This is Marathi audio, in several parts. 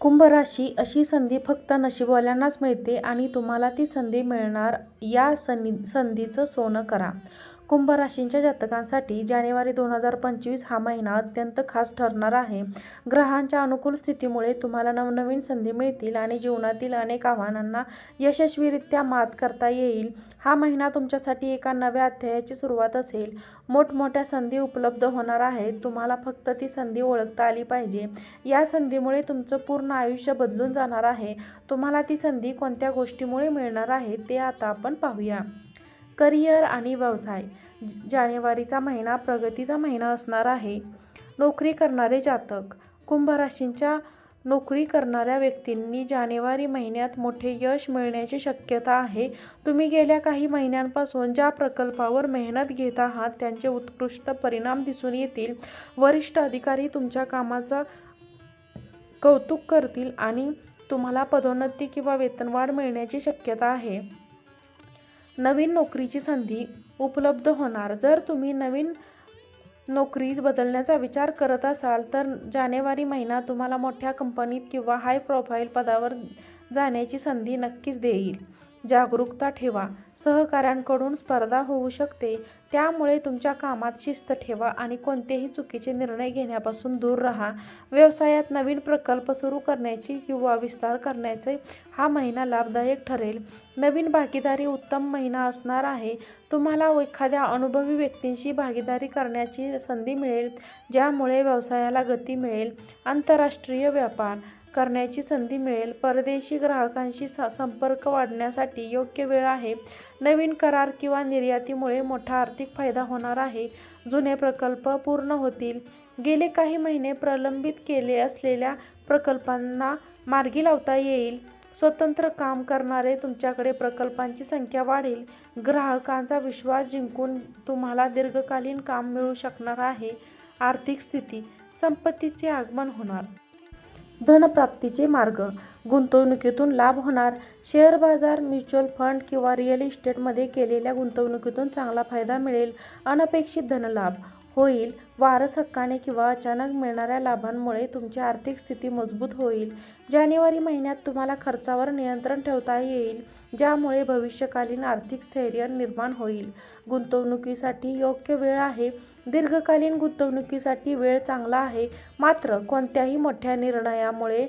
कुंभराशी अशी संधी फक्त नशीबवाल्यांनाच मिळते आणि तुम्हाला ती संधी मिळणार या सनी संधीचं सोनं करा. कुंभ राशींच्या जातकांसाठी जानेवारी दोन हजार पंचवीस हा महिना अत्यंत खास ठरणार आहे. ग्रहांच्या अनुकूल स्थितीमुळे तुम्हाला नवनवीन संधी मिळतील आणि जीवनातील अनेक आव्हानांना यशस्वीरित्या मात करता येईल. हा महिना तुमच्यासाठी एका नव्या अध्यायाची सुरुवात असेल. मोठमोठ्या संधी उपलब्ध होणार आहेत. तुम्हाला फक्त ती संधी ओळखता आली पाहिजे. या संधीमुळे तुमचं पूर्ण आयुष्य बदलून जाणार आहे. तुम्हाला ती संधी कोणत्या गोष्टीमुळे मिळणार आहे ते आता आपण पाहूया. करिअर आणि व्यवसाय जानेवारीचा महिना प्रगतीचा महिना असणार आहे. नोकरी करणारे जातक कुंभ राशींच्या नोकरी करणाऱ्या व्यक्तींनी जानेवारी महिन्यात मोठे यश मिळण्याची शक्यता आहे. तुम्ही गेल्या काही महिन्यांपासून ज्या प्रकल्पावर मेहनत घेत आहात त्यांचे उत्कृष्ट परिणाम दिसून येतील. वरिष्ठ अधिकारी तुमच्या कामाचा कौतुक करतील आणि तुम्हाला पदोन्नती किंवा वेतनवाढ मिळण्याची शक्यता आहे. नवीन नोकरीची संधी उपलब्ध होणार. जर तुम्ही नवीन नोकरी बदलण्याचा विचार करत असाल तर जानेवारी महिना तुम्हाला मोठ्या कंपनीत किंवा हाय प्रोफाईल पदावर जाण्याची संधी नक्कीच देईल. जागरूकता ठेवा. सहकाऱ्यांकडून स्पर्धा होऊ शकते. त्यामुळे तुमच्या कामात शिस्त ठेवा आणि कोणतेही चुकीचे निर्णय घेण्यापासून दूर राहा. व्यवसायात नवीन प्रकल्प सुरू करण्याची किंवा विस्तार करण्याचे हा महिना लाभदायक ठरेल. नवीन भागीदारी उत्तम महिना असणार आहे. तुम्हाला एखाद्या अनुभवी व्यक्तींशी भागीदारी करण्याची संधी मिळेल ज्यामुळे व्यवसायाला गती मिळेल. आंतरराष्ट्रीय व्यापार करण्याची संधी मिळेल. परदेशी ग्राहकांशी सा संपर्क वाढण्यासाठी योग्य वेळ आहे. नवीन करार किंवा निर्यातीमुळे मोठा आर्थिक फायदा होणार आहे. जुने प्रकल्प पूर्ण होतील. गेले काही महिने प्रलंबित केले असलेल्या प्रकल्पांना मार्गी लावता येईल. स्वतंत्र काम करणारे तुमच्याकडे प्रकल्पांची संख्या वाढेल. ग्राहकांचा विश्वास जिंकून तुम्हाला दीर्घकालीन काम मिळू शकणार आहे. आर्थिक स्थिती संपत्तीचे आगमन होणार. धनप्राप्तीचे मार्ग. गुंतवणुकीतून लाभ होणार. शेअर बाजार म्युच्युअल फंड किंवा रिअल इस्टेटमध्ये केलेल्या गुंतवणुकीतून चांगला फायदा मिळेल. अनपेक्षित धनलाभ. होईल. वारस हक्काने किंवा अचानक मिळणाऱ्या लाभांमुळे तुमची आर्थिक स्थिती मजबूत होईल. जानेवारी महिन्यात तुम्हाला खर्चावर नियंत्रण ठेवता येईल ज्यामुळे भविष्यकालीन आर्थिक स्थैर्य निर्माण होईल. गुंतवणुकीसाठी योग्य वेळ आहे. दीर्घकालीन गुंतवणुकीसाठी वेळ चांगला आहे. मात्र कोणत्याही मोठ्या निर्णयामुळे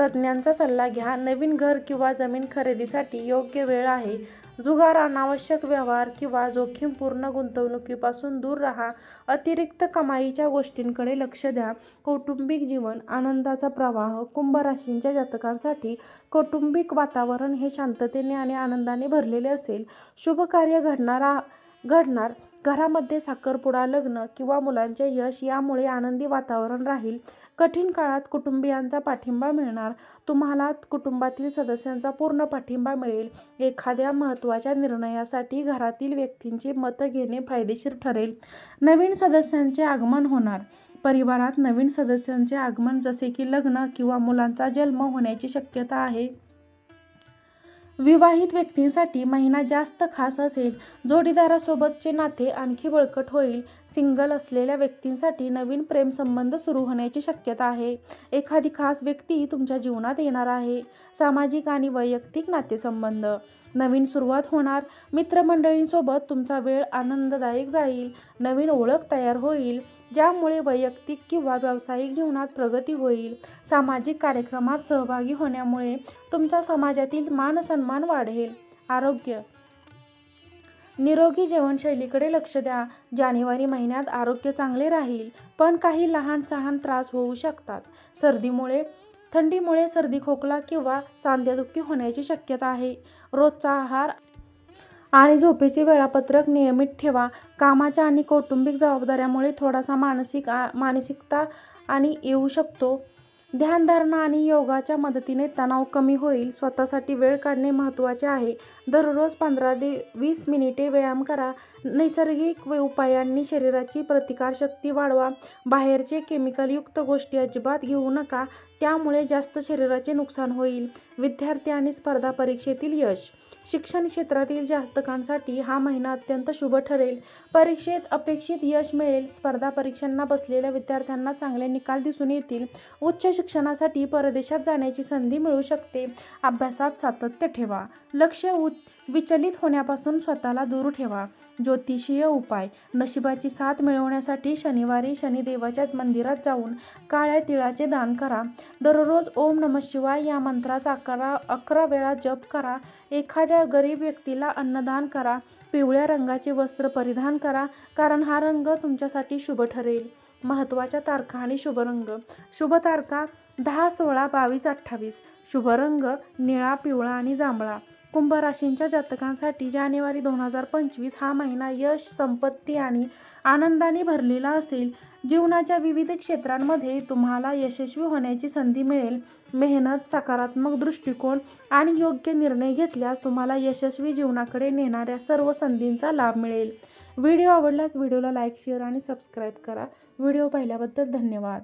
तज्ज्ञांचा सल्ला घ्या. नवीन घर किंवा जमीन खरेदीसाठी योग्य वेळ आहे. जुगार अनावश्यक व्यवहार किंवा जोखीमपूर्ण गुंतवणुकीपासून दूर राहा. अतिरिक्त कमाईच्या गोष्टींकडे लक्ष द्या. कौटुंबिक जीवन आनंदाचा प्रवाह कुंभ राशींच्या जातकांसाठी कौटुंबिक वातावरण हे शांततेने आणि आनंदाने भरलेले असेल. शुभ कार्य घडणारा घडणार घरामध्ये साखरपुडा लग्न किंवा मुलांचे यश यामुळे आनंदी वातावरण राहील. कठीण काळात कुटुंबियांचा पाठिंबा मिळणार. तुम्हाला कुटुंबातील सदस्यांचा पूर्ण पाठिंबा मिळेल. एखाद्या महत्त्वाच्या निर्णयासाठी घरातील व्यक्तींची मतं घेणे फायदेशीर ठरेल. नवीन सदस्यांचे आगमन होणार. परिवारात नवीन सदस्यांचे आगमन जसे की लग्न किंवा मुलांचा जन्म होण्याची शक्यता आहे. विवाहित व्यक्तींसाठी महिना जास्त खास असेल. जोडीदारासोबतचे नाते आणखी बळकट होईल. सिंगल असलेल्या व्यक्तींसाठी नवीन प्रेमसंबंध सुरू होण्याची शक्यता आहे. एखादी खास व्यक्ती तुमच्या जीवनात येणार आहे. सामाजिक आणि वैयक्तिक नातेसंबंध. नवीन सुरुवात होणार. मित्रमंडळींसोबत तुमचा वेळ आनंददायक जाईल. नवीन ओळख तयार होईल. ज्यामुळे वैयक्तिक किंवा व्यावसायिक जीवनात प्रगती होईल. सामाजिक कार्यक्रमात सहभागी होण्यामुळे तुमचा समाजातील मानसन्मान वाढेल. आरोग्य. निरोगी जीवनशैलीकडे लक्ष द्या. जानेवारी महिन्यात आरोग्य चांगले राहील पण काही लहान सहान त्रास होऊ शकतात. सर्दीमुळे थंडीमुळे सर्दी खोकला किंवा सांध्यादुखी होण्याची शक्यता आहे. रोजचा आहार आणि झोपेचे वेळापत्रक नियमित ठेवा. कामाच्या आणि कौटुंबिक जबाबदाऱ्यामुळे थोडासा मानसिक मानसिकता आणि येऊ शकतो. ध्यानधारणा आणि योगाच्या मदतीने तणाव कमी होईल. स्वतःसाठी वेळ काढणे महत्त्वाचे आहे. दररोज पंधरा ते वीस मिनिटे व्यायाम करा. नैसर्गिक उपायांनी शरीराची प्रतिकारशक्ती वाढवा. बाहेरचे केमिकलयुक्त गोष्टी अजिबात घेऊ नका. त्यामुळे जास्त शरीराचे नुकसान होईल. विद्यार्थी आणि स्पर्धा परीक्षेतील यश. शिक्षण क्षेत्रातील जातकांसाठी हा महिना अत्यंत शुभ ठरेल. परीक्षेत अपेक्षित यश मिळेल. स्पर्धा परीक्षांना बसलेल्या विद्यार्थ्यांना चांगले निकाल दिसून येतील. उच्च शिक्षणासाठी परदेशात जाण्याची संधी मिळू शकते. अभ्यासात सातत्य ठेवा. लक्ष उ विचलित होण्यापासून स्वतःला दूर ठेवा. ज्योतिषीय उपाय. नशिबाची साथ मिळवण्यासाठी शनिवारी शनिदेवाच्या मंदिरात जाऊन काळ्या तिळाचे दान करा. दररोज ओम नम शिवाय या मंत्राचा अकरा अकरा वेळा जप करा. एखाद्या गरीब व्यक्तीला अन्नदान करा. पिवळ्या रंगाचे वस्त्र परिधान करा कारण हा रंग तुमच्यासाठी शुभ ठरेल. महत्त्वाच्या तारखा आणि शुभ रंग. शुभ तारखा दहा सोळा बावीस अठ्ठावीस. शुभ रंग निळा पिवळा आणि जांभळा. कुंभ राशींच्या जातकांसाठी जानेवारी दोन हजार पंचवीस हा महिना यश संपत्ती आणि आनंदाने भरलेला असेल. जीवनाच्या विविध क्षेत्रांमध्ये तुम्हाला यशस्वी होण्याची संधी मिळेल. मेहनत सकारात्मक दृष्टिकोन आणि योग्य निर्णय घेतल्यास तुम्हाला यशस्वी जीवनाकडे नेणाऱ्या सर्व संधींचा लाभ मिळेल. व्हिडिओ आवडल्यास व्हिडिओला लाईक शेअर आणि सबस्क्राईब करा. व्हिडिओ पाहिल्याबद्दल धन्यवाद.